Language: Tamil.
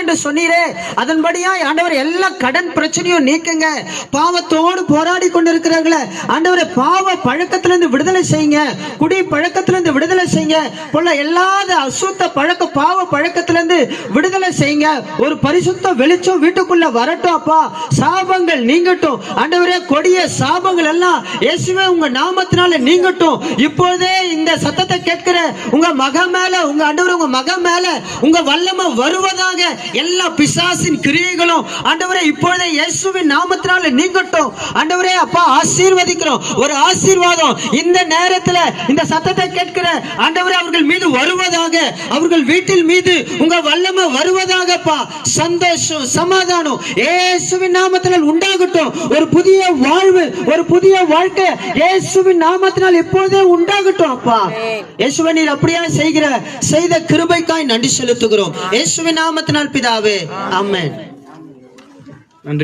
என்று சொன்னீரே. அதன்படியா ஆண்டவர் எல்லா கடன் பிரச்சனையும் நீக்குங்க. பாவத்தோடு போராடி கொண்டிருக்கிறார்களே ஆண்டவரே பாவ பழக்கத்திலிருந்து விடுதலை செய்யுங்க. குடி பழக்கத்திலிருந்து விடுதலை செய்யுங்க. போல எல்லாத அசுத்த பழக்க பாவ பழக்கத்திலிருந்து விடுதலை செய்யுங்க. ஒரு பரிசுத்த வெளிச்சம் வீட்டுக்குள்ள வரட்டும் அப்பா. சாபங்கள் நீங்கட்டும். ஆண்டவரே கொடிய சாபங்கள் எல்லாம் இயேசுவே உங்க நாமத்தினால நீங்கட்டும். இப்போதே இந்த சத்தத்தை கேட்கிற உங்க மக மேல உங்க ஆண்டவர் உங்க மக மேல உங்க வல்லமை வருவதாக எல்லா பிசாசின் கிரியைகளும் ஆண்டவரே இப்பொழுதே இயேசுவின் நாமத்தினால நீங்கட்டும். ஆண்டவரே அப்பா ஆசீர்வதிக்கிறோம். ஒரு ஆசீர்வாதம். இந்த நேரத்துல இந்த சத்தத்தை ஆண்டவரே அவர்கள் மீது வருவதாக அவர்கள் வீட்டில் மீது உங்க வல்லமை வருவதாகப்பா. சந்தோஷம் சமாதானம். இயேசுவின் நாமத்தினால் உண்டாகட்டும். ஒரு புதிய வாழ்வு ஒரு புதிய வாழ்க்கை இயேசுவின் நாமத்தினால் இப்பொழுதே உண்டாகட்டும் அப்பா. இயேசுவை நீர் அப்படியா செய்கிற செய்த கிருபைக்காய் நன்றி செலுத்துகிறோம். இயேசுவின் நாமத்தினால் பிதாவே. ஆமென்.